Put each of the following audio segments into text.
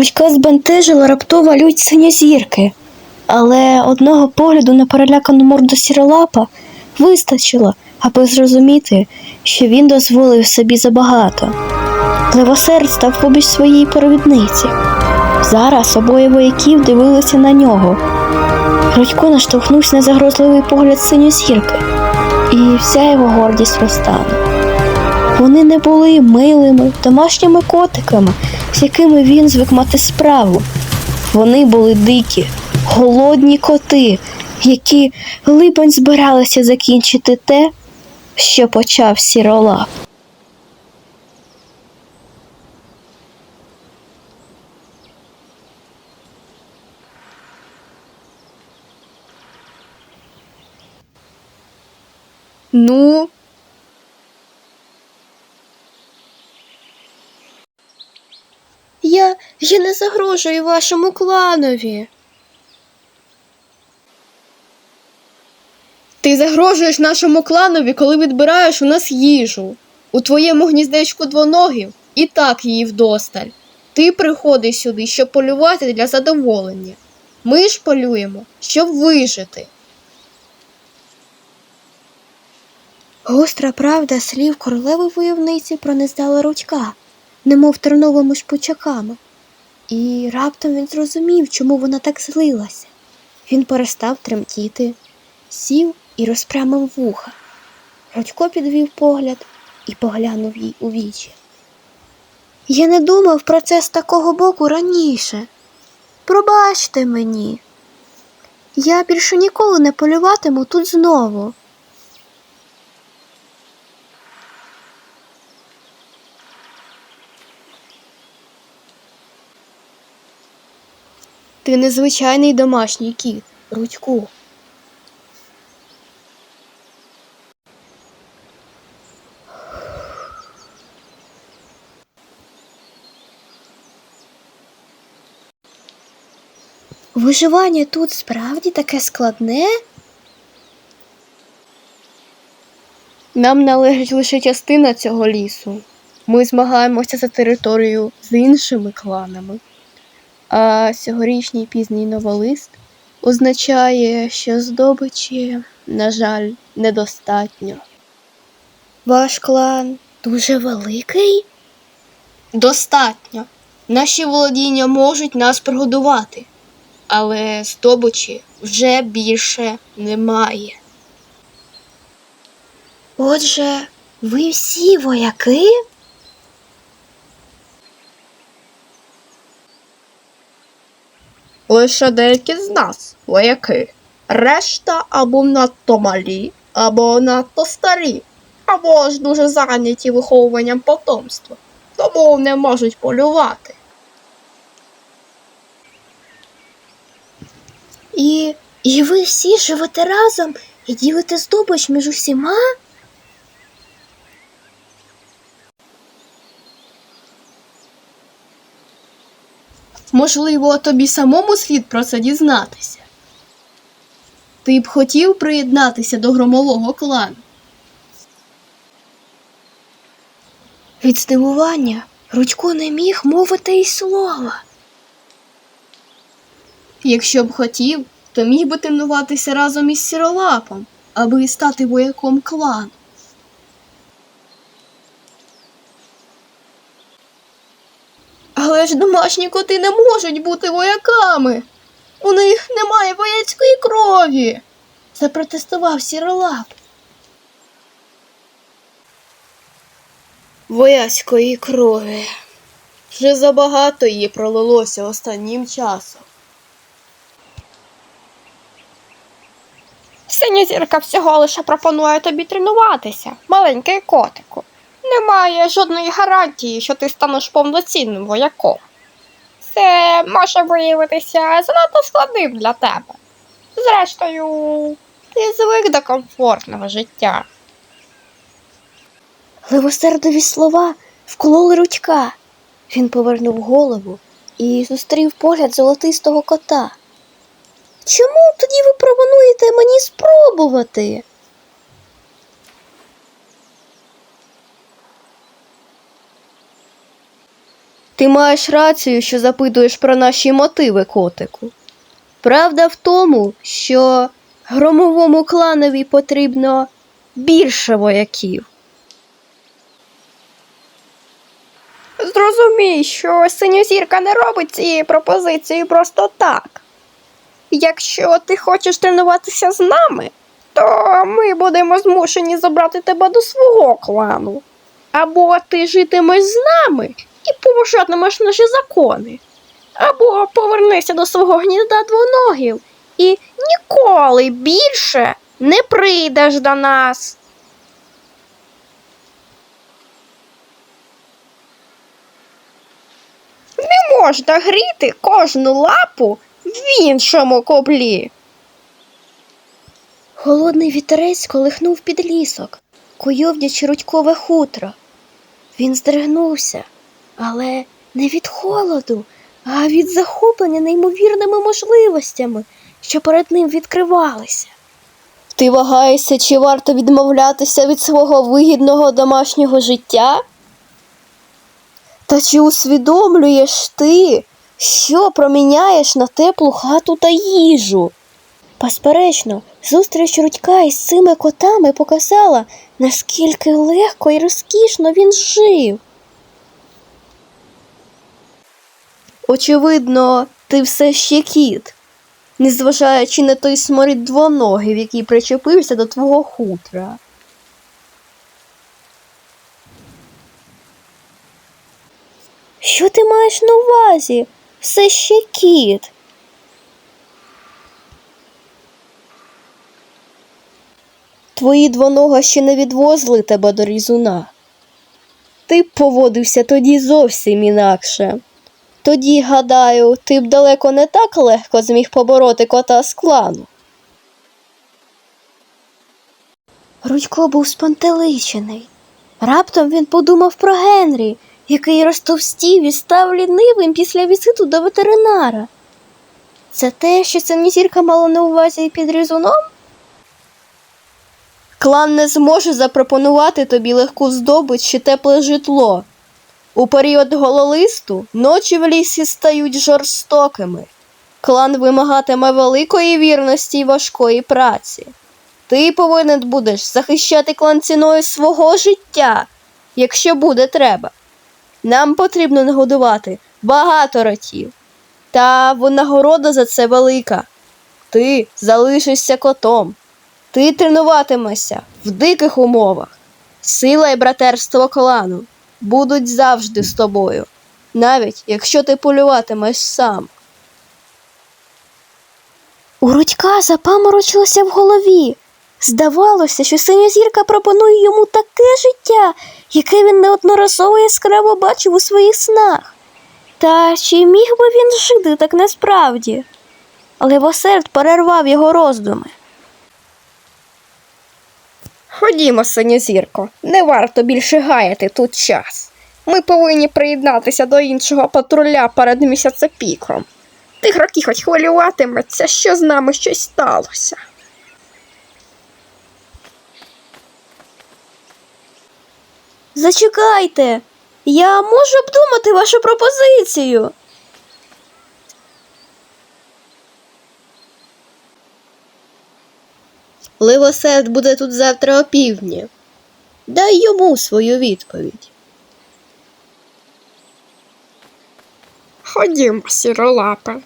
Рудька збентежила раптова лють синьозірки, але одного погляду на перелякану морду сіролапа вистачило, аби зрозуміти, що він дозволив собі забагато. Левосерд став побіч своєї провідниці. Зараз обоє вояків дивилися на нього. Рудько наштовхнувся на загрозливий погляд синьозірки, і вся його гордість розтанула. Вони не були милими домашніми котиками, з якими він звик мати справу. Вони були дикі, голодні коти, які либонь збиралися закінчити те, що почав сіролап. Ну, Я, не загрожую вашому кланові. ти загрожуєш нашому кланові, коли відбираєш у нас їжу. У твоєму гніздечку двоногів і так її вдосталь. Ти приходиш сюди, щоб полювати для задоволення. Ми ж полюємо, щоб вижити. Гостра правда слів королеви войовниці пронизала рудька, немов терновими шпучаками. І раптом він зрозумів, чому вона так злилася. Він перестав тремтіти, сів і розпрямив вуха. Рудько підвів погляд і поглянув їй у вічі. Я не думав про це з такого боку раніше. Пробачте мені. Я більше ніколи не полюватиму тут знову. Ти незвичайний домашній кіт, Рудьку. Виживання тут справді таке складне? Нам належить лише частина цього лісу. Ми змагаємося за територію з іншими кланами. А сьогорічний пізній новолист означає, що здобичі, на жаль, недостатньо. Ваш клан дуже великий? Достатньо. Наші володіння можуть нас прогодувати, але здобичі вже більше немає. Отже, ви всі вояки? Лише деякі з нас вояки. Решта або надто малі, або надто старі, або ж дуже зайняті виховуванням потомства, тому не можуть полювати. І, і ви всі живете разом і ділите здобич між усіма? Можливо, тобі самому слід про це дізнатися. Ти б хотів приєднатися до громового клану. Від здивування Рудько не міг мовити й слова. Якщо б хотів, то міг би тренуватися разом із сіролапом, аби стати вояком клану. Але ж домашні коти не можуть бути вояками. У них немає вояцької крові. Запротестував сіролап. Вояцької крові. Вже забагато її пролилося останнім часом. Синя зірка всього лише пропонує тобі тренуватися, маленький котику. Немає жодної гарантії, що ти станеш повноцінним вояком. Це може виявитися занадто складним для тебе. Зрештою, ти звик до комфортного життя. Левосердові слова вкололи Рудька. Він повернув голову і зустрів погляд золотистого кота. Чому тоді ви пропонуєте мені спробувати? Ти маєш рацію, що запитуєш про наші мотиви, котику. Правда в тому, що громовому кланові потрібно більше вояків. Зрозумій, що синьозірка не робить цієї пропозиції просто так. Якщо ти хочеш тренуватися з нами, то ми будемо змушені забрати тебе до свого клану. Або ти житимеш з нами і поважатимеш наші закони, або повернешся до свого гнізда двоногів і ніколи більше не прийдеш до нас. Не можна гріти кожну лапу в іншому коблі. Холодний вітерець колихнув під лісок, куйовдячи рудькове хутро. Він здригнувся, але не від холоду, а від захоплення неймовірними можливостями, що перед ним відкривалися. Ти вагаєшся, чи варто відмовлятися від свого вигідного домашнього життя? Та чи усвідомлюєш ти, що проміняєш на теплу хату та їжу? Безперечно, зустріч Рудька із цими котами показала, наскільки легко і розкішно він жив. Очевидно, ти все ще кіт, незважаючи на той сморід двоногів, який причепився до твого хутра. Що ти маєш на увазі? Все ще кіт. Твої двонога ще не відвозили тебе до різуна. Ти поводився тоді зовсім інакше. Тоді, гадаю, ти б далеко не так легко зміг побороти кота з клану. Рудько був спантеличений. Раптом він подумав про Генрі, який розтовстів і став лінивим після візиту до ветеринара. Це те, що синізірка мала на увазі під різуном? Клан не зможе запропонувати тобі легку здобич чи тепле житло. У період гололисту ночі в лісі стають жорстокими. Клан вимагатиме великої вірності й важкої праці. Ти повинен будеш захищати клан ціною свого життя, якщо буде треба. Нам потрібно нагодувати багато ротів. Та винагорода за це велика. Ти залишишся котом. Ти тренуватимешся в диких умовах. Сила і братерство клану будуть завжди з тобою, навіть якщо ти полюватимеш сам. У Рудька запаморочилося в голові. Здавалося, що синьозірка пропонує йому таке життя, яке він неодноразово яскраво бачив у своїх снах. Та чи міг би він жити так насправді? Левосерд перервав його роздуми. Ходімо, синьозірко, не варто більше гаяти тут час. Ми повинні приєднатися до іншого патруля перед місяцепіком. Тигроки хоч хвилюватиметься, що з нами щось сталося. Зачекайте, я можу обдумати вашу пропозицію. Ливосерд буде тут завтра опівдні. Дай йому свою відповідь. Ходімо, сіролапе.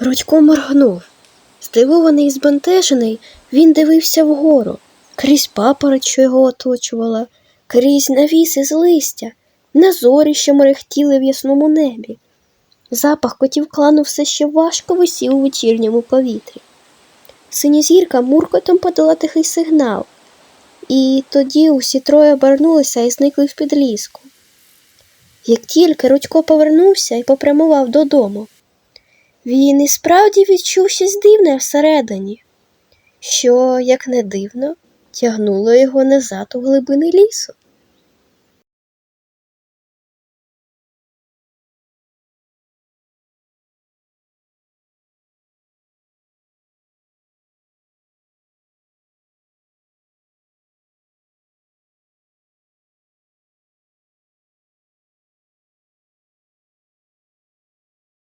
Рудько моргнув. Здивований і збентежений, він дивився вгору, крізь папороть, що його оточувала, крізь навіси з листя, на зорі, що мерехтіли в ясному небі. Запах котів клану все ще важко висів у вечірньому повітрі. Синьозірка муркотом подала тихий сигнал, і тоді усі троє обернулися і зникли в підліску. Як тільки Рудько повернувся і попрямував додому, він і справді відчув щось дивне всередині, що, як не дивно, тягнуло його назад у глибини лісу.